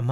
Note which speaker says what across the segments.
Speaker 1: အမ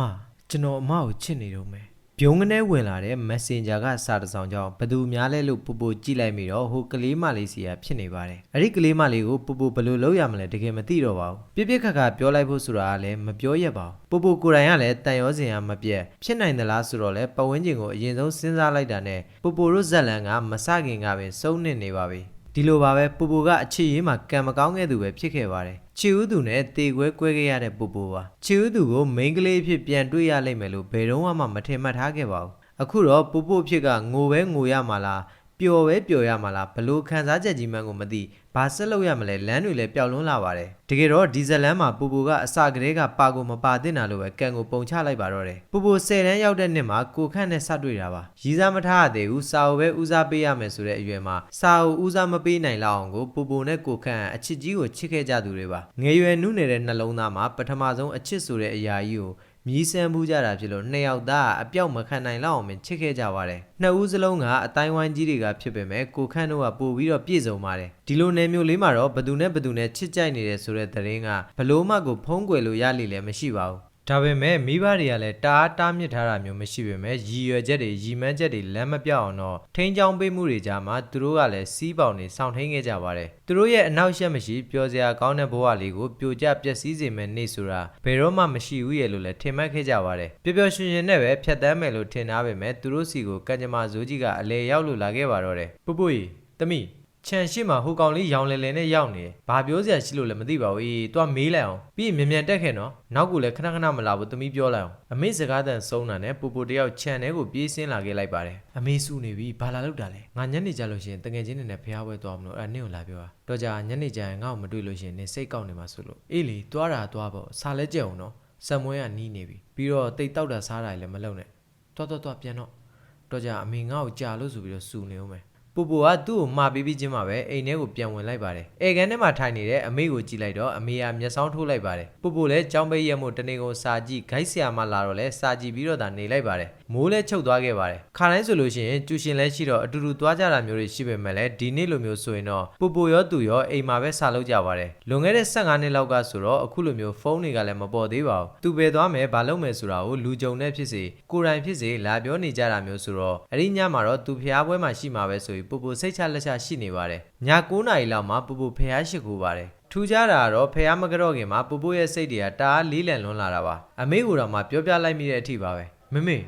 Speaker 1: ကျွန်တော်အမကိုချစ်နေတော့မယ်ပြုံးကနေဝင်လာတဲ့ Messenger ကစာတစ်စောင်ကြောင့်ဘယ်သူများလဲလို့ပူပူကြည့်လိုက်မိတော့ဟိုကလေးမလေးစီကဖြစ်နေပါတယ်အဲ့ဒီကလေးမလေးကိုပူပူဘယ်လိုလုပ်ရမလဲတကယ်မသိတော့ပါဘူးပြစ်ပြစ်ခါခါပြောလိုက်ဖို့ဆိုတာကလည်းမပြောရပါဘူးပူပူကိုယ်တိုင်ကလည်းတန်ရောစင်ကမပြတ်ဖြစ်နိုင်သလားဆိုတော့လဲပတ်ဝန်းကျင်ကိုအရင်ဆုံးစဉ်းစားလိုက်တာနဲ့ပူပူတို့ဇက်လန်ကမစခင်ကပင်စုံနစ်နေပါပြီ ဒီလိုပါပဲပူပူကအချစ်ရေးမှာကံမကောင်းခဲ့သူပဲဖြစ်ခဲ့ပါတယ်ချီဦးသူနဲ့တေခွဲကွဲခဲ့ရတဲ့ပူပူပါချီဦးသူကိုမိန်းကလေးအဖြစ်ပြန်တွေ့ရလိမ့်မယ်လို့ဘယ်တော့မှမထင်မှတ်ထားခဲ့ပါဘူးအခုတော့ပူပူအဖြစ်ကငိုပဲငိုရမှာလား ပျော်ပဲပျော်ရမှာလားဘလို့ခံစားချက်ကြီးမှန်းကိုမသိဘာဆက်လုပ်ရမလဲလမ်းတွေလည်းပျောက်လွန်းလာပါတယ်တကယ်တော့ဒီဇယ်လန်မှာပူပူကအစကတည်းကပါကိုမပါတင်တာလို့ပဲကံကိုပုံချလိုက်ပါတော့တယ်ပူပူ10တန်းရောက်တဲ့နှစ်မှာကိုခန့်နဲ့စတွေ့တာပါရီးစားမထားရသေးဘူးစာအုပ်ပဲဦးစားပေးရမယ်ဆိုတဲ့အရွယ်မှာစာအုပ်ဦးစားမပေးနိုင်လောက်အောင်ကိုပူပူနဲ့ကိုခန့်အချစ်ကြီးကိုချစ်ခဲ့ကြသူတွေပါငယ်ရွယ်နုနေတဲ့နှလုံးသားမှာပထမဆုံးအချစ်ဆိုတဲ့အရာကြီးကို မြည်ဆန်းမှုကြတာဖြစ်လို့နှစ်ယောက်သားအပြောက်မခံနိုင်လောက်အောင်ပင်ချစ်ခဲ့ကြပါတယ်။နှစ်ဦးစလုံးကအတိုင်းဝိုင်းကြီးတွေကဖြစ်ပေမဲ့ကိုခန့်တို့ကပို့ပြီးတော့ပြည့်စုံပါတယ်။ဒီလိုနယ်မျိုးလေးမှာတော့ဘသူနဲ့ဘသူနဲ့ချစ်ကြိုက်နေတယ်ဆိုတဲ့သတင်းကဘလို့မှကိုဖုံးကွယ်လို့ရလိမ့်လည်းမရှိပါဘူး။ ဒါပေမဲ့မိဘတွေကလည်းတားတားမြစ်ထားတာမျိုးမရှိပေမဲ့ရည်ရွယ်ချက်တွေရည်မှန်းချက်တွေလမ်းမပြောက်အောင်တော့ထိန်းချောင်းပေးမှုတွေကြားမှာသူတို့ကလည်းစီးပေါင်နေစောင့်ထိန်ခဲ့ကြပါတယ်သူတို့ရဲ့အနောက်ရှက်မရှိပျော်စရာကောင်းတဲ့ဘဝလေးကိုပြိုကျပျက်စီးစေမယ့်နေ့ဆိုတာဘယ်တော့မှမရှိဘူးရဲ့လို့လည်းထင်မှတ်ခဲ့ကြပါတယ်ပျော်ပျော်ရွှင်ရွှင်နဲ့ပဲဖြတ်တန်းမယ်လို့ထင်ထားပေမဲ့သူတို့စီကိုကံကြမ္မာဇိုးကြီးကအလဲရောက်လို့လာခဲ့ပါတော့တယ်ပူပူကြီးတမိ ခြံရှိမှာဟိုကောင်လေးရောင်လဲလဲနဲ့ရောက်နေတယ်။ဘာပြောစရာရှိလို့လဲမသိပါဘူး။အေးတွားမေးလိုက်အောင်။ပြီးရင်မြန်မြန်တက်ခဲ့နော်။နောက်ကလည်းခဏခဏမလာဘူးသမီးပြောလိုက်အောင်။အမေစကားတန်ဆုံးတာနဲ့ပူပူတယောက်ခြံထဲကိုပြေးဆင်းလာခဲ့လိုက်ပါတယ်။အမေစုနေပြီ။ဘာလာလောက်တာလဲ။ငါညနေကြလို့ရှိရင်တငယ်ချင်းတွေနဲ့ဖျားပွဲသွားမလို့အဲ့ဒါနင့်ကိုလာပြောတာ။တော့ကြာညနေကျရင်ငါ့ကိုမတွေ့လို့ရှိရင်နင်စိတ်ကောက်နေမှာဆိုလို့။အေးလေတွားတာတွားပေါ့။စားလဲကြက်အောင်နော်။စံမွဲကနီးနေပြီ။ပြီးတော့တိတ်တောက်တာစားတာလည်းမလုပ်နဲ့။တွားတွားတွားပြန်တော့။တော့ကြာအမေငါ့ကိုကြာလို့ဆိုပြီးတော့စူနေဦးမယ်။ ပူပူကသူ့ကိုမှာပြီးပြီးချင်းမှာပဲအိမ်ထဲကိုပြန်ဝင်လိုက်ပါတယ်။အေကန်ထဲမှာထိုင်နေတဲ့အမေကိုကြည့်လိုက်တော့အမေကမျက်စောင်းထိုးလိုက်ပါတယ်။ပူပူလည်းကြောင်းပိတ်ရက်မို့တနေကုန်စာကြည့်ဂိုက်ဆရာမလာတော့လဲစာကြည့်ပြီးတော့ဒါနေလိုက်ပါတယ်။ မိုးလည်းချုပ်သွားခဲ့ပါတယ်။ခါတိုင်းဆိုလို့ရှိရင်ကျူရှင်လည်းရှိတော့အတူတူသွားကြတာမျိုးတွေရှိပေမဲ့လည်းဒီနေ့လိုမျိုးဆိုရင်တော့ပူပူရောသူရောအိမ်မှာပဲစာလုပ်ကြပါတယ်။လွန်ခဲ့တဲ့15နှစ်လောက်ကဆိုတော့အခုလိုမျိုးဖုန်းတွေကလည်းမပေါ်သေးပါဘူး။သူပဲသွားမယ်ဘာလုပ်မယ်ဆိုတာကိုလူကြုံနဲ့ဖြစ်စေကိုယ်တိုင်ဖြစ်စေလာပြောနေကြတာမျိုးဆိုတော့အဲ့ဒီညမှာတော့သူဖျားပွဲမှာရှိမှာပဲဆိုပြီးပူပူစိတ်ချလက်ချရှိနေပါတယ်။ည9နာရီလောက်မှာပူပူဖျားရှိခိုးပါတယ်။ထူးခြားတာကတော့ဖះမကြော့ခင်မှာပူပူရဲ့စိတ်တွေကတအားလေးလံလွန်းလာတာပါအမေကတော့မှပြောပြလိုက်မိတဲ့အထိပါပဲမမေ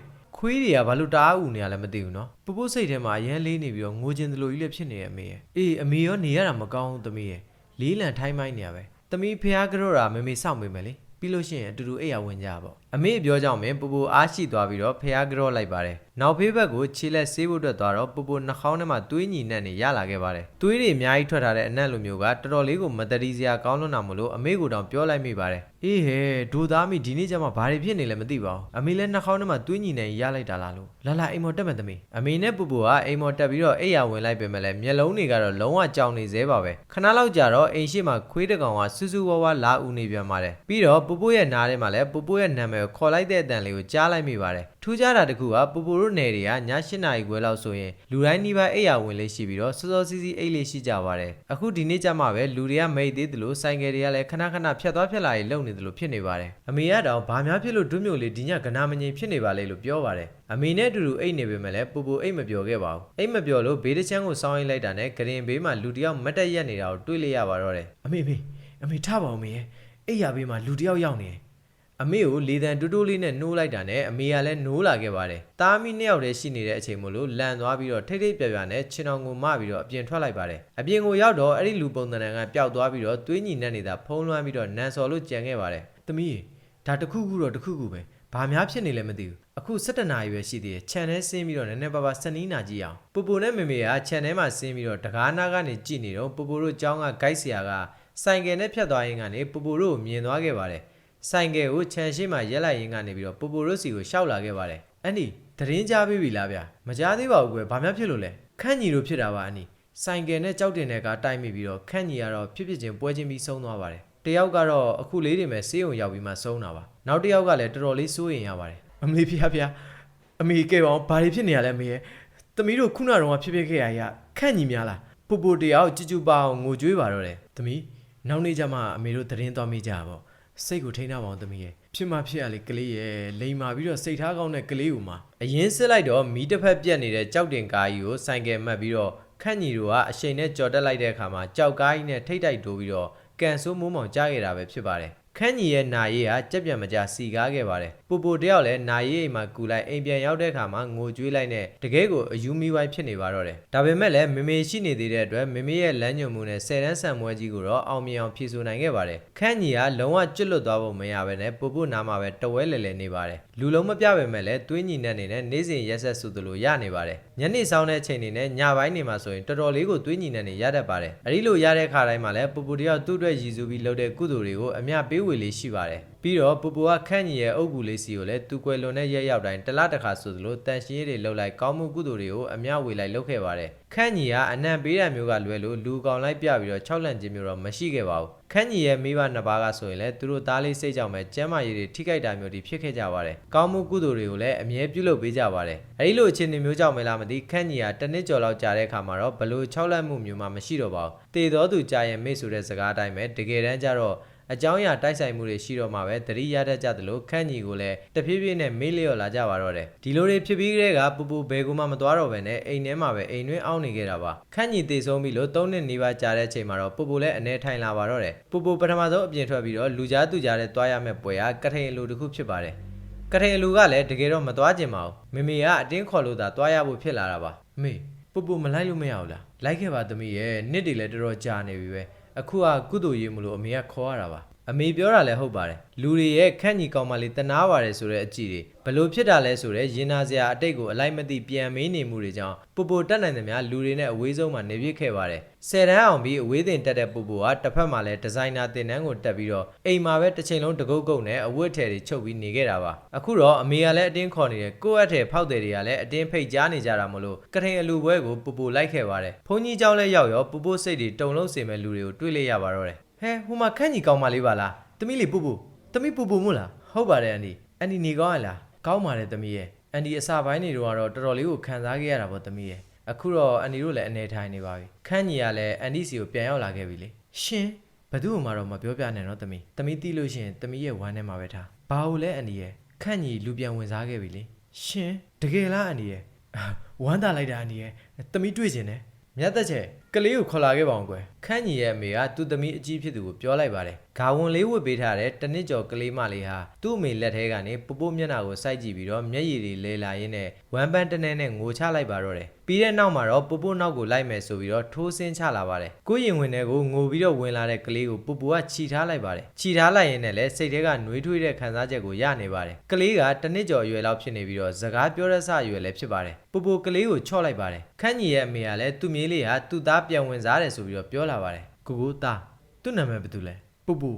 Speaker 1: ခွေးတွေကဘာလို့တအားဥနေရလဲမသိဘူးနော်ပူပူစိတ်ထဲမှာအရန်လေးနေပြီးတော့ငိုချင်သလိုကြီးလည်းဖြစ်နေရဲ့အမေရဲ့အေးအမေရောနေရတာမကောင်းဘူးသမီးရဲ့လေးလံထိုင်းမိုင်းနေရပဲသမီးဖះကြော့တာမမေစောင့်မိမယ်လေပြီးလို့ရှိရင်အတူတူအိပ်ရဝင်ကြပါ အမေပြောကြောင့်မင်းပူပူအားရှိသွားပြီးတော့ဖះကြော့လိုက်ပါတယ်နောက်ဖေးဘက်ကိုခြေလက်ဆေးဖို့အတွက်သွားတော့ပူပူနှာခေါင်းထဲမှာသွေးညီနှက်နေရလာခဲ့ပါတယ်သွေးတွေအများကြီးထွက်ထားတဲ့အနက်လိုမျိုးကတော်တော်လေးကိုမတရီစရာကောင်းလွန်းတာမို့လို့အမေကိုတောင်ပြောလိုက်မိပါတယ်အေးဟဲဒိုသားမိဒီနေ့ကျမှဘာတွေဖြစ်နေလဲမသိပါဘူးအမေလည်းနှာခေါင်းထဲမှာသွေးညီနေရလိုက်တာလားလို့လာလာအိမ်မော်တက်မယ်သမီးအမေနဲ့ပူပူကအိမ်မော်တက်ပြီးတော့အိပ်ရဝင်လိုက်ပေမဲ့လည်းမျက်လုံးတွေကတော့လုံးဝကြောင်နေသေးပါပဲခဏလောက်ကြာတော့အိမ်ရှိမှာခွေးတကောင်ကစူးစူးဝါးဝါလာဦးနေပြန်ပါတယ်ပြီးတော့ပူပူရဲ့နားထဲမှာလည်းပူပူရဲ့နာမည်ကိုခေါ်လိုက်တဲ့အတန်လေးကိုကြားလိုက်မိပါတယ်ထူးခြားတာတစ်ခုကပူပူတို့နယ်တွေကည၈နာရီခွဲလောက်ဆိုရင်လူတိုင်းနှီးပါအိပ်ရဝင်လေးရှိပြီးတော့စောစောစီးစီးအိပ်လေးရှိကြပါတယ်အခုဒီနေ့ကျမှပဲလူတွေကမိတ်သေးတယ်လို့ဆိုင်ကယ်တွေကလည်းခဏခဏဖြတ်သွားဖြတ်လာရေးလုပ်နေတယ်လို့ဖြစ်နေပါတယ်အမေကတော့ဘာများဖြစ်လို့ဒွမြို့လေးဒီညကနာမငြိမ်ဖြစ်နေပါလေလို့ပြောပါတယ်အမေနဲ့အတူတူအိတ်နေပေမဲ့လည်းပူပူအိတ်မပြောခဲ့ပါဘူးအိတ်မပြောလို့ဘေးတစ်ချမ်းကိုစောင်းရိတ်လိုက်တာနဲ့ဂရင်ဘေးမှာလူတစ်ယောက်မတ်တက်ရက်နေတာကိုတွေးလိုက်ရပါတော့တယ်အမေမေအမေထပါအောင်မေရဲ့အိတ်ရဘေးမှာလူတစ်ယောက်ရောက်နေတယ် အမေကိုလေတံတူးတူးလေးနဲ့နှိုးလိုက်တာနဲ့အမေကလည်းနှိုးလာခဲ့ပါတယ်။သားမီးနှစ်ယောက်တည်းရှိနေတဲ့အချိန်မို့လို့လန်သွားပြီးတော့ထိတ်ထိတ်ပြပြနဲ့ခြင်အောင်ကိုမပြီးတော့အပြင်ထွက်လိုက်ပါတယ်။အပြင်ကိုရောက်တော့အဲ့ဒီလူပုံသဏ္ဍာန်ကပျောက်သွားပြီးတော့သွေးညီနဲ့နေတာဖုံးလွှမ်းပြီးတော့နန်စော်လို့ကြံခဲ့ပါတယ်။သမီးရေဒါတစ်ခုခုတော့တစ်ခုခုပဲ။ဘာများဖြစ်နေလဲမသိဘူး။အခု17နာရီပဲရှိသေးတယ်။ခြံထဲဆင်းပြီးတော့နည်းနည်းပါးပါးစနီးနာကြည့်အောင်။ပူပူနဲ့မေမေကခြံထဲမှာဆင်းပြီးတော့တကားနာကနေကြည့်နေတော့ပူပူတို့เจ้าကဂိုက်ဆရာကဆိုင်ကယ်နဲ့ဖြတ်သွားရင်းကနေပူပူတို့ကိုမြင်သွားခဲ့ပါတယ်။ ဆိုင်ကယ်ကိုခြံရှိမှရက်လိုက်ရင်းကနေပြီးတော့ပူပူရုစီကိုရှောက်လာခဲ့ပါတယ်။အန်ဒီသတင်းကြားပြီးပြီလားဗျာ။မကြားသေးပါဘူးကွယ်။ဘာများဖြစ်လို့လဲ။ခန့်ညီတို့ဖြစ်တာပါအန်ဒီ။ဆိုင်ကယ်နဲ့ကြောက်တင်တဲ့ကတိုက်မိပြီးတော့ခန့်ညီကတော့ဖြစ်ဖြစ်ချင်းပွဲချင်းပြီးဆုံးသွားပါတယ်။တယောက်ကတော့အခုလေးတွေမဲ့ဆေးရုံရောက်ပြီးမှဆုံးတာပါ။နောက်တစ်ယောက်ကလည်းတော်တော်လေးစိုးရင်ရပါတယ်။အမေဖေဖေအမေကဲပါဘာတွေဖြစ်နေရလဲအမေရဲ့။သမီးတို့ခုနကတော့ဖြစ်ဖြစ်ခဲ့ရရခန့်ညီများလား။ပူပူတယောက်ကြူကြူပါအောင်ငိုကြွေးပါတော့တယ်။သမီးနောက်နေ့ကျမှအမေတို့သတင်းသွားမိကြပါပေါ့။ စိတ်ကိုထိန်းထားပါအောင်သမီးရဲ့ဖြစ်မှဖြစ်ရလေကလေးရဲ့လိန်မာပြီးတော့စိတ်ထားကောင်းတဲ့ကလေးကိုမှအရင်စစ်လိုက်တော့မီးတစ်ဖက်ပြက်နေတဲ့ကြောက်တင်ကားကြီးကိုစိုင်ကယ်မှတ်ပြီးတော့ခန့်ညီတို့ကအရှိန်နဲ့ကြော်တက်လိုက်တဲ့အခါမှာကြောက်ကားကြီးနဲ့ထိတ်တိုက်တိုးပြီးတော့ကန်ဆိုးမိုးမောင်ကြားခဲ့တာပဲဖြစ်ပါတယ် ခန့်ညီရဲ့နာရီကကြက်ပြံမကြစီကားခဲ့ပါတယ်ပူပူတယောက်လည်းနာရီအိမ်မှာကူလိုက်အိမ်ပြန်ရောက်တဲ့အခါမှာငိုကြွေးလိုက်နဲ့တကယ်ကိုအယူမီဝိုင်းဖြစ်နေပါတော့တယ်ဒါပေမဲ့လည်းမေမေရှိနေသေးတဲ့အတွက်မေမေရဲ့လမ်းညွှန်မှုနဲ့ဆယ်တန်းဆန်မွဲကြီးကိုတော့အောင်မြင်အောင်ဖြည့်ဆို့နိုင်ခဲ့ပါတယ်ခန့်ညီကလုံးဝကျွတ်လွတ်သွားဖို့မရဘဲနဲ့ပူပူနာမှာပဲတဝဲလဲလဲနေပါတယ်လူလုံးမပြပဲမဲ့လည်းသွေးညီနဲ့နေနဲ့နေ့စဉ်ရက်ဆက်စုသလိုရနေပါတယ် ညနေဆောင်တဲ့အချိန်နေနဲ့ညပိုင်းနေမှာဆိုရင်တော်တော်လေးကိုသွေးညီနဲ့နေရတတ်ပါတယ်အဲဒီလိုရတဲ့ခါတိုင်းမှာလည်းပူပူတယောက်သူ့အတွက်ရည်စူးပြီးလုပ်တဲ့ကုသိုလ်တွေကိုအမျှပေးဝေလေးရှိပါတယ်ပြီးတော့ပူပူကခန့်ညီရဲ့အုပ်ကူလေးစီကိုလည်းသူကွယ်လွန်တဲ့ရက်ရောက်တိုင်းတစ်လတစ်ခါဆိုသလိုတန်ရှင်းရေးတွေလှုပ်လိုက်ကောင်းမှုကုသိုလ်တွေကိုအမျှဝေလိုက်လုပ်ခဲ့ပါတယ် ခန့်ညီကအနံ့ပေးတဲ့မျိုးကလွယ်လို့လူကောင်လိုက်ပြပြီးတော့၆လန့်ခြင်းမျိုးတော့မရှိခဲ့ပါဘူးခန့်ညီရဲ့မိဘနှစ်ပါးကဆိုရင်လည်းသူတို့သားလေးစိတ်ကြောင့်ပဲကျမ်းမာရေးတွေထိခိုက်တာမျိုးတွေဖြစ်ခဲ့ကြပါတယ်ကောင်းမှုကုသိုလ်တွေကိုလည်းအမြဲပြုလုပ်ပေးကြပါတယ်အဲဒီလိုအခြေအနေမျိုးကြောင့်မလားမသိခန့်ညီကတစ်နှစ်ကျော်လောက်ကြာတဲ့အခါမှာတော့ဘလို့၆လန့်မှုမျိုးမှမရှိတော့ပါဘူးတေတော်သူကြာရင်မိတ်ဆိုတဲ့စကားအတိုင်းပဲတကယ်တမ်းကျတော့ အကြောင်းအရာတိုက်ဆိုင်မှုတွေရှိတော့မှပဲတတိရတတ်ကြသလိုခန့်ညီကိုလည်းတဖြည်းဖြည်းနဲ့မေးလျော့လာကြပါတော့တယ်ဒီလိုတွေဖြစ်ပြီးကလေးကပူပူဘယ်ကူမှမသွားတော့ဘဲနဲ့အိမ်ထဲမှာပဲအိမ်တွင်းအောင်းနေခဲ့တာပါခန့်ညီတည်ဆုံးပြီလို့၃နှစ်နေပါကြာတဲ့အချိန်မှာတော့ပူပူလည်းအနေထိုင်လာပါတော့တယ်ပူပူပထမဆုံးအပြင်ထွက်ပြီးတော့လူကြားသူကြားတဲ့တွားရမယ့်ပွဲကကထိန်အလူတစ်ခုဖြစ်ပါတယ်ကထိန်အလူကလည်းတကယ်တော့မသွားကျင်ပါဘူးမေမေကအတင်းခေါ်လို့သာတွားရဖို့ဖြစ်လာတာပါအမေပူပူမလိုက်လို့မရဘူးလားလိုက်ခဲ့ပါသမီးရဲ့နှစ်တွေလည်းတော်တော်ကြာနေပြီပဲ အခုကကုသိုလ်ရေးမလို့အမေကခေါ်ရတာပါ အမေပြောတာလည်းဟုတ်ပါတယ်လူတွေရဲ့ခန့်ညီကောင်းမလေးတနာပါတယ်ဆိုတဲ့အကြည့်တွေဘလို့ဖြစ်တာလဲဆိုတော့ရင်နာစရာအတိတ်ကိုအလိုက်မသိပြန်မေးနေမှုတွေကြောင့်ပူပူတက်နိုင်သမျှလူတွေနဲ့အဝေးဆုံးမှာနေပြစ်ခဲ့ပါတယ်ဆယ်တန်းအောင်ပြီးအဝေးတင်တက်တဲ့ပူပူကတစ်ဖက်မှာလည်းဒီဇိုင်နာတင်တန်းကိုတက်ပြီးတော့အိမ်မှာပဲတစ်ချိန်လုံးတကုတ်ကုတ်နဲ့အဝတ်ထည်တွေချုပ်ပြီးနေခဲ့တာပါအခုတော့အမေကလည်းအတင်းခေါ်နေတယ်ကိုယ့်အထည်ဖောက်တယ်တွေကလည်းအတင်းဖိတ်ကြားနေကြတာမလို့ကထိန်အလူပွဲကိုပူပူလိုက်ခဲ့ပါတယ်ဘုန်းကြီးเจ้าလည်းရောက်ရောပူပူစိတ်တွေတုံလုံးစင်မဲ့လူတွေကိုတွေ့လိုက်ရပါတော့တယ် ဟဲဟိုမှာခန့်ညီကောင်းမလေးပါလားတမီးလေးပူပူတမီးပူပူမို့လားဟုတ်ပါတယ်အန်ဒီအန်ဒီနေကောင်းရလားကောင်းပါတယ်တမီးရဲ့အန်ဒီအစာပိုင်းတွေတော့တော်တော်လေးကိုခံစားခဲ့ရတာပေါ့တမီးရဲ့အခုတော့အန်ဒီတို့လည်းအနေထိုင်နေပါပြီခန့်ညီကလည်းအန်ဒီစီကိုပြန်ရောက်လာခဲ့ပြီလေရှင်ဘသူ့မှတော့မပြောပြနဲ့နော်တမီးတမီးတီးလို့ရှရင်တမီးရဲ့ဝမ်းထဲမှာပဲထားဘာလို့လဲအန်ဒီရဲ့ခန့်ညီလူပြန်ဝင်စားခဲ့ပြီလေရှင်တကယ်လားအန်ဒီရဲ့ဝမ်းသာလိုက်တာအန်ဒီရဲ့တမီးတွေ့ကျင်တယ်မြတ်သက်ချေ ကလေးကိုခေါ်လာခဲ့ပါအောင်ကွယ်ခန့်ညီရဲ့အမေကသူ့သမီးအကြီးဖြစ်သူကိုပြောလိုက်ပါတယ်ဂါဝန်လေးဝတ်ပေးထားတဲ့တနစ်ကျော်ကလေးမလေးဟာသူ့အမေလက်ထဲကနေပပိုးမျက်နှာကိုစိုက်ကြည့်ပြီးတော့မျက်ရည်တွေလဲလာရင်းနဲ့ဝမ်းပန်းတနဲနဲ့ငိုချလိုက်ပါတော့တယ်ပြီးတဲ့နောက်မှာတော့ပပိုးနောက်ကိုလိုက်မယ်ဆိုပြီးတော့ထိုးဆင်းချလာပါတယ်ကိုရင်ဝင်တဲ့ကိုငိုပြီးတော့ဝင်လာတဲ့ကလေးကိုပပူကခြိထားလိုက်ပါတယ်ခြိထားလိုက်ရင်းနဲ့လည်းစိတ်ထဲကနှွေးထွေးတဲ့ခံစားချက်ကိုရနေပါတယ်ကလေးကတနစ်ကျော်အရွယ်လောက်ဖြစ်နေပြီးတော့စကားပြောရဆအရွယ်လည်းဖြစ်ပါတယ်ပပူကလေးကိုချော့လိုက်ပါတယ်ခန့်ညီရဲ့အမေကလည်းသူ့မြေးလေးဟာသူ့သားပြန်ဝင်စားတယ်ဆိုပြီးတော့ပြောလာပါတယ်ကိုကိုသားသူ့နာမည်ဘယ်သူလဲပူပူ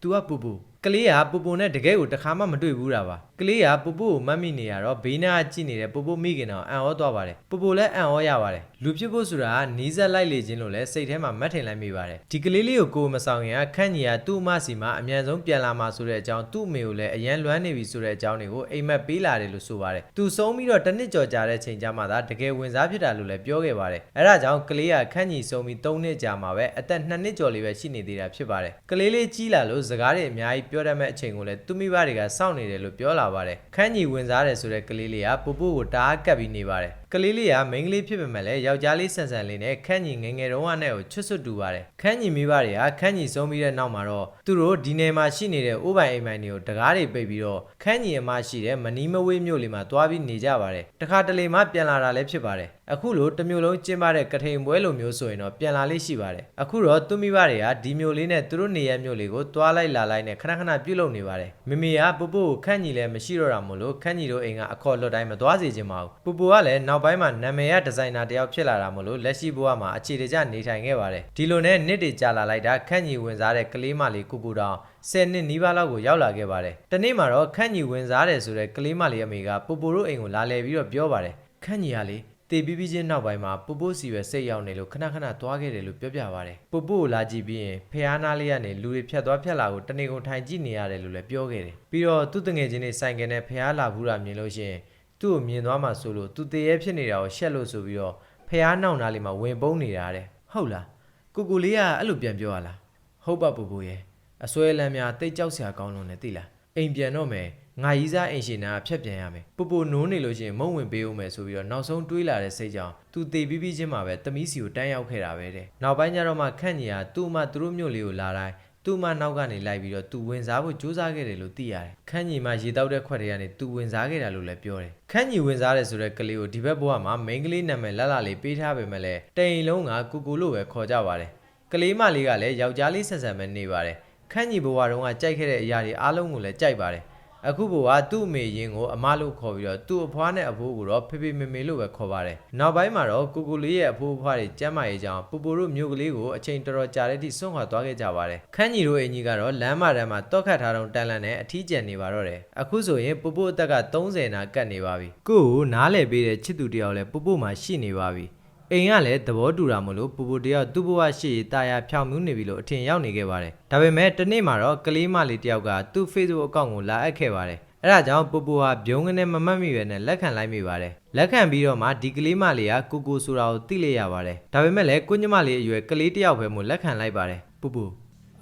Speaker 1: तू ကပူပူကလေးကပူပူနဲ့တကယ်ကိုတခါမှမတွေ့ဘူးတာပါ ကလေးကပူပူကိုမတ်မိနေရတော့ဘေးနားကြည့်နေတဲ့ပူပူမိခင်တော့အံ့ဩသွားပါတယ်ပူပူလည်းအံ့ဩရပါတယ်လူဖြစ်ဖို့ဆိုတာကနီးစက်လိုက်လေခြင်းလို့လည်းစိတ်ထဲမှာမတ်ထင်လိုက်မိပါတယ်ဒီကလေးလေးကိုကိုယ်မဆောင်ရင်ခန့်ညီကသူ့အမစီမှာအမြန်ဆုံးပြန်လာမှာဆိုတဲ့အကြောင်းသူ့အမေကိုလည်းအရန်လွမ်းနေပြီဆိုတဲ့အကြောင်းတွေကိုအိမ်မက်ပေးလာတယ်လို့ဆိုပါတယ်သူဆုံးပြီးတော့တစ်နှစ်ကျော်ကြာတဲ့ချိန်ကျမှသာတကယ်ဝင်စားဖြစ်တာလို့လည်းပြောခဲ့ပါတယ်အဲဒါကြောင့်ကလေးကခန့်ညီဆုံးပြီး3နှစ်ကြာမှာပဲအသက်2နှစ်ကျော်လေးပဲရှိနေသေးတာဖြစ်ပါတယ်ကလေးလေးကြီးလာလို့စကားတွေအများကြီးပြောတတ်မဲ့အချိန်ကိုလည်းသူမိဘတွေကစောင့်နေတယ်လို့ပြောလာပါတယ်ခန့်ညီဝင်စားတယ်ဆိုတဲ့ကလေးလေးကပူပူကိုတအားကပ်ပြီးနေပါတယ် ကလေးလေးကမိန်းကလေးဖြစ်ပေမဲ့လည်းယောက်ျားလေးဆန်ဆန်လေးနဲ့ခန့်ညီငယ်ငယ်တုန်းကနဲ့ကိုချွတ်ဆွတ်တူပါတယ်ခန့်ညီမိဘတွေကခန့်ညီဆုံးပြီးတဲ့နောက်မှာတော့သူတို့ဒီနယ်မှာရှိနေတဲ့အိုးပိုင်အိမ်ပိုင်တွေကိုတကားတွေပိတ်ပြီးတော့ခန့်ညီအမရှိတဲ့မနီးမဝေးမြို့လေးမှာသွားပြီးနေကြပါတယ်တခါတလေမှပြန်လာတာလည်းဖြစ်ပါတယ်အခုလိုတစ်မျိုးလုံးကျင်းပတဲ့ကထိန်ပွဲလိုမျိုးဆိုရင်တော့ပြန်လာလေးရှိပါတယ်အခုတော့သူမိဘတွေကဒီမျိုးလေးနဲ့သူတို့နေရမျိုးလေးကိုတွားလိုက်လာလိုက်နဲ့ခဏခဏပြုတ်လုပ်နေပါတယ်မမေကပူပူကိုခန့်ညီလည်းမရှိတော့တာမို့လို့ခန့်ညီတို့အိမ်ကအခေါ်လွတ်တိုင်းမသွားစေချင်ပါဘူးပူပူကလည်းနောက်ပိုင်းမှာနာမည်ရဒီဇိုင်နာတယောက်ဖြစ်လာတာမို့လို့လက်ရှိဘဝမှာအခြေတကျနေထိုင်ခဲ့ပါတယ်ဒီလိုနဲ့နှစ်တွေကြာလာလိုက်တာခန့်ညီဝင်စားတဲ့ကလေးမလေးကူကူတောင်10နှစ်နီးပါးလောက်ကိုရောက်လာခဲ့ပါတယ်တနေ့မှာတော့ခန့်ညီဝင်စားတယ်ဆိုတဲ့ကလေးမလေးအမေကပူပူတို့အိမ်ကိုလာလဲပြီးတော့ပြောပါတယ်ခန့်ညီကလေတေပြီးပြီးချင်းနောက်ပိုင်းမှာပူပူစီပဲစိတ်ရောက်နေလို့ခဏခဏသွားခဲ့တယ်လို့ပြောပြပါတယ်ပူပူကိုလာကြည့်ပြီးရင်ဖះနာလေးကနေလူတွေဖြတ်သွားဖြတ်လာကိုတနေကုန်ထိုင်ကြည့်နေရတယ်လို့လည်းပြောခဲ့တယ်ပြီးတော့သူ့တငယ်ချင်းတွေဆိုင်ကယ်နဲ့ဖះလာဘူးတာမြင်လို့ရှိရင် သူ့ကိုမြင်သွားမှဆိုလို့သူတည်ရဲဖြစ်နေတာကိုရှက်လို့ဆိုပြီးတော့ဖះနောက်နားလေးမှာဝင်ပုန်းနေတာတဲ့ဟုတ်လားကိုကိုလေးကအဲ့လိုပြန်ပြောရလားဟုတ်ပါပူပူရဲ့အစွဲလမ်းများတိတ်ကြောက်စရာကောင်းလို့နဲ့သိလားအိမ်ပြန်တော့မယ်ငါရီးစားအိမ်ရှင်နာဖြတ်ပြန်ရမယ်ပူပူနိုးနေလို့ရှိရင်မုံဝင်ပေးဦးမယ်ဆိုပြီးတော့နောက်ဆုံးတွေးလာတဲ့စိတ်ကြောင့်သူတေပြီးပြီးချင်းမှာပဲတမီးစီကိုတန်းရောက်ခဲ့တာပဲတဲ့နောက်ပိုင်းကျတော့မှခန့်ညီကသူ့အမသူတို့မျိုးလေးကိုလာတိုင်း သူ့အမနောက်ကနေလိုက်ပြီးတော့သူဝင်စားဖို့ကြိုးစားခဲ့တယ်လို့သိရတယ်ခန့်ညီမှရေတောက်တဲ့ခွက်တွေကနေသူဝင်စားခဲ့တာလို့လည်းပြောတယ်ခန့်ညီဝင်စားတယ်ဆိုတဲ့ကလေးကိုဒီဘက်ဘဝမှာမိန်းကလေးနာမည်လှလှလေးပေးထားပေမဲ့လည်းတိမ်လုံးကကူကူလို့ပဲခေါ်ကြပါတယ်ကလေးမလေးကလည်းယောက်ျားလေးဆက်ဆံပဲနေပါတယ်ခန့်ညီဘဝတုန်းကကြိုက်ခဲ့တဲ့အရာတွေအားလုံးကိုလည်းကြိုက်ပါတယ် အခုဘဝသူ့အမေရင်ကိုအမလို့ခေါ်ပြီးတော့သူ့အဖွားနဲ့အဖိုးကိုတော့ဖေဖေမေမေလို့ပဲခေါ်ပါတယ်နောက်ပိုင်းမှာတော့ကိုကိုလေးရဲ့အဖိုးအဖွားတွေကျမ်းမာရေးကြောင့်ပူပူတို့မျိုးကလေးကိုအချိန်တော်တော်ကြာတဲ့အထိဆွန့်ခွာသွားခဲ့ကြပါတယ်ခန့်ညီတို့အင်ကြီးကတော့လမ်းမတန်းမှာတောက်ခတ်ထားတော့တန်လန့်နဲ့အထီးကျန်နေပါတော့တယ်အခုဆိုရင်ပူပူအသက်က30နာကတ်နေပါပြီကိုကိုနားလည်ပေးတဲ့ချစ်သူတယောက်လည်းပူပူမှာရှိနေပါပြီ အိမ်ကလည်းသဘောတူတာမလို့ပူပူတယောက်သူ့ဘဝရှိရေးတာယာဖြောင်မြူးနေပြီလို့အထင်ရောက်နေခဲ့ပါတယ်။ဒါပေမဲ့တနေ့မှာတော့ကလေးမလေးတယောက်ကသူ့ Facebook အကောင့်ကိုလာအပ်ခဲ့ပါတယ်။အဲဒါကြောင့်ပူပူဟာဗျုံကနေမမတ်မိပဲနဲ့လက်ခံလိုက်မိပါတယ်။လက်ခံပြီးတော့မှဒီကလေးမလေးကကိုကိုဆိုတာကိုသိလိုက်ရပါတယ်။ဒါပေမဲ့လည်းကိုညမလေးအရွယ်ကလေးတယောက်ပဲမို့လက်ခံလိုက်ပါတယ်။ပူပူ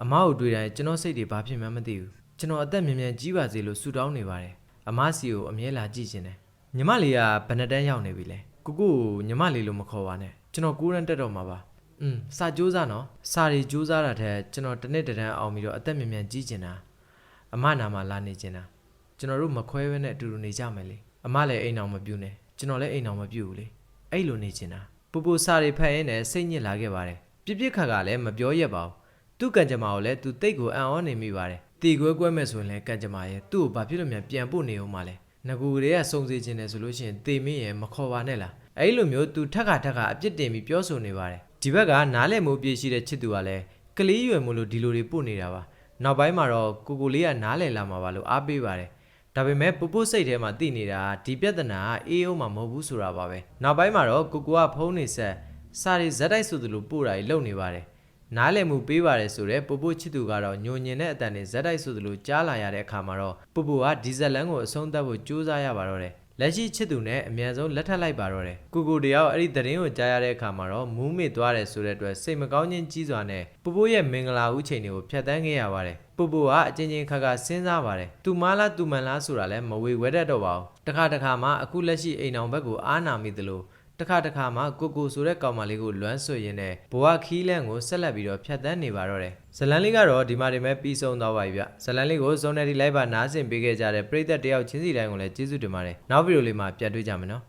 Speaker 1: အမကိုတွေ့တိုင်းကျွန်တော်စိတ်တွေဘာဖြစ်မှန်းမသိဘူး။ကျွန်တော်အသက်မြန်မြန်ကြီးပါစေလို့ဆုတောင်းနေပါတယ်။အမစီကိုအမြဲလာကြည့်ရှင်တယ်။ညီမလေးကဘယ်နှစ်တန်းရောက်နေပြီလဲ ကိုကိုကိုညီမလေးလို့မခေါ်ပါနဲ့ကျွန်တော်ကိုရန်တက်တော့မှာပါอืมစာကြိုးစားနော်စာတွေကြိုးစားတာထက်ကျွန်တော်တစ်နှစ်တစ်တန်းအောင်ပြီးတော့အသက်မြန်မြန်ကြီးကျင်တာအမနာမှာလာနေကျင်တာကျွန်တော်တို့မခွဲဘဲနဲ့အတူတူနေကြမယ်လေအမလည်းအိမ်အောင်မပြူနဲ့ကျွန်တော်လည်းအိမ်အောင်မပြူဘူးလေအဲ့လိုနေကျင်တာပူပူစာတွေဖတ်ရင်းနဲ့စိတ်ညစ်လာခဲ့ပါတယ်ပြစ်ပြစ်ခါခါလည်းမပြောရက်ပါဘူးသူ့ကံကြမ္မာကိုလည်းသူတိတ်ကိုအံ့ဩနေမိပါတယ်။တီခွဲကွဲမဲ့ဆိုရင်လည်းကံကြမ္မာရဲ့သူ့ကိုဘာဖြစ်လို့မြန်ပြန်ပို့နေအောင်မလဲ။ ငကူကလေးကစုံစေခြင်းတယ်ဆိုလို့ရှိရင်တေမင်းရဲ့မခေါ်ပါနဲ့လား။အဲဒီလိုမျိုးသူထက်ခါထက်ခါအပြစ်တင်ပြီးပြောဆိုနေပါတယ်။ဒီဘက်ကနားလည်မှုပြည့်ရှိတဲ့ချစ်သူကလည်းကလေးရွယ်မို့လို့ဒီလိုတွေပို့နေတာပါ။နောက်ပိုင်းမှာတော့ကိုကိုလေးကနားလည်လာမှာပါလို့အားပေးပါတယ်။ဒါပေမဲ့ပူပူစိတ်ထဲမှာသိနေတာကဒီပြဿနာကအေးအောင်မှာမဟုတ်ဘူးဆိုတာပါပဲနောက်ပိုင်းမှာတော့ကိုကိုကဖုန်းနေဆက်စာရီဇက်တိုက်ဆိုသလိုပို့တာကြီးလုပ်နေပါတယ် နားလည်မှုပေးပါတယ်ဆိုတော့ပူပူချစ်သူကတော့ညိုညင်တဲ့အတန်နဲ့ဇက်တိုက်ဆိုသလိုကြားလာရတဲ့အခါမှာတော့ပူပူကဒီဇက်လန်ကိုအဆုံးသတ်ဖို့ကြိုးစားရပါတော့တယ်လက်ရှိချစ်သူနဲ့အမြန်ဆုံးလက်ထပ်လိုက်ပါတော့တယ်ကိုကိုတယောက်အဲ့ဒီသတင်းကိုကြားရတဲ့အခါမှာတော့မူးမေ့သွားတယ်ဆိုတဲ့အတွက်စိတ်မကောင်းခြင်းကြီးစွာနဲ့ပူပူရဲ့မင်္ဂလာဦးချိန်တွေကိုဖျက်ဆီးခဲ့ရပါတယ်ပူပူကအချင်းချင်းခါခါစဉ်းစားပါတယ်သူမလားသူမန်လားဆိုတာလည်းမဝေဝဲတတ်တော့ပါဘူးတခါတခါမှအခုလက်ရှိအိမ်အောင်ဘက်ကိုအားနာမိသလို တခါတခါမှကိုကိုဆိုတဲ့ကောင်မလေးကိုလွမ်းဆွရင်းနဲ့ဘဝခီးလန့်ကိုဆက်လက်ပြီးတော့ဖျက်ဆီးနေပါတော့တယ်ဇလန်လေးကတော့ဒီမှာဒီမဲ့ပြီးဆုံးသွားပါပြီဗျဇလန်လေးကိုဇုံနယ်ဒီလိုက်ပါနားဆင်ပေးခဲ့ကြတဲ့ပရိသတ်တယောက်ချင်းစီတိုင်းကိုလည်းကျေးဇူးတင်ပါတယ်နောက်ဗီဒီယိုလေးမှာပြန်တွေ့ကြမယ်နော်